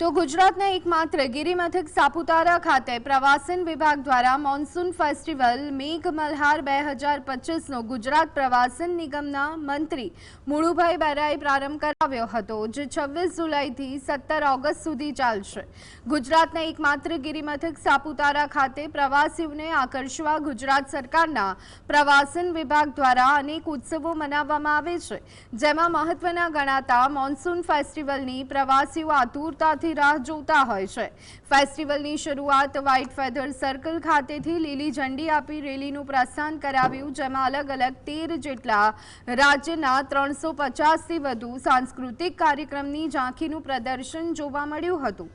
તો ગુજરાતના એકમાત્ર ગિરિમથક સાપુતારા ખાતે પ્રવાસન વિભાગ દ્વારા મોન્સૂન ફેસ્ટિવલ મેઘ મલ્હાર બે હજાર પચીસનો ગુજરાત પ્રવાસન નિગમના મંત્રી મુળુભાઈ બેરાએ પ્રારંભ કરાવ્યો હતો, જે છવ્વીસ જુલાઈથી સત્તર ઓગસ્ટ સુધી ચાલશે. ગુજરાતના એકમાત્ર ગિરિમથક સાપુતારા ખાતે પ્રવાસીઓને આકર્ષવા ગુજરાત સરકારના પ્રવાસન વિભાગ દ્વારા અનેક ઉત્સવો મનાવવામાં આવે છે, જેમાં મહત્વના ગણાતા મોન્સૂન ફેસ્ટિવલની પ્રવાસીઓ આતુરતાથી રાહ જોતા હોય છે. ફેસ્ટિવલની શરૂઆત વ્હાઇટ ફેધર સર્કલ ખાતેથી લીલી ઝંડી આપી રેલીનું પ્રસ્થાન કરાવ્યું, જેમાં અલગ અલગ તેર જેટલા રાજ્યના ત્રણસો પચાસથી વધુ સાંસ્કૃતિક કાર્યક્રમની ઝાંખીનું પ્રદર્શન જોવા મળ્યું હતું.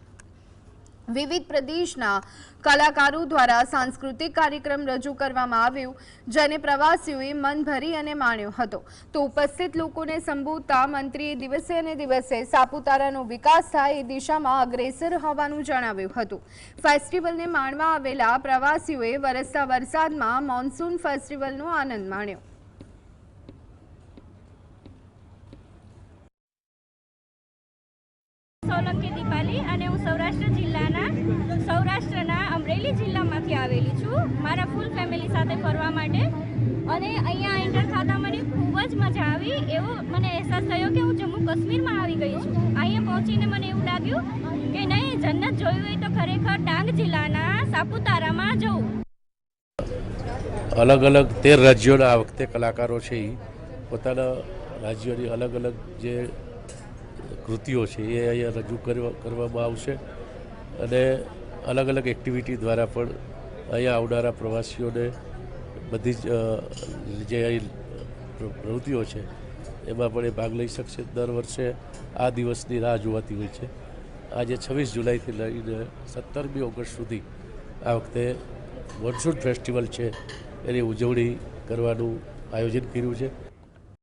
વિવિધ પ્રદેશના કલાકારો દ્વારા સાંસ્કૃતિક કાર્યક્રમ રજૂ કરવામાં આવ્યું, જેને પ્રવાસીઓએ મન ભરી અને માણ્યો હતો. તો ઉપસ્થિત લોકોને સંબોધતા મંત્રીએ દિવસે અને દિવસે સાપુતારાનો વિકાસ થાય એ દિશામાં અગ્રેસર હોવાનું જણાવ્યું હતું. ફેસ્ટિવલને માણવા આવેલા પ્રવાસીઓએ વરસતા વરસાદમાં મોન્સૂન ફેસ્ટિવલનો આનંદ માણ્યો. સોલંકી દીપાલી અને હું સૌરાષ્ટ્ર જિલ્લાના સૌરાષ્ટ્રના અમરેલી જિલ્લામાંથી આવેલી છું. મારા ફૂલ ફેમિલી સાથે ફરવા માટે. અને અહીંયા એન્ટર થતાં મને ખૂબ જ મજા આવી. એવો મને અહેસાસ થયો કે હું જમ્મુ કાશ્મીરમાં આવી ગઈ છું. અહીંયા પહોંચીને મને એવું લાગ્યું કે નહીં, જન્નત જોયું હોય તો ખરેખર ડાંગ જિલ્લાના સાપુતારામાં જવું. અલગ અલગ તેર રાજ્યોના આ વખતે કલાકારો છે એ પોતાના રાજ્યોની અલગ અલગ જે કૃતિઓ છે, એ અહીંયા રજૂ કરવા, કરવામાં આવશે. અને અલગ અલગ એક્ટિવિટી દ્વારા પણ અહીંયા આવનારા પ્રવાસીઓને બધી જ જે અહીં પ્રવૃત્તિઓ છે, એમાં પણ એ ભાગ લઈ શકશે. દર વર્ષે આ દિવસની રાહ જોવાતી હોય છે. આજે છવ્વીસ જુલાઈથી લઈને સત્તરમી ઓગસ્ટ સુધી આ વખતે મોન્સૂન ફેસ્ટિવલ છે, એની ઉજવણી કરવાનું આયોજન કર્યું છે.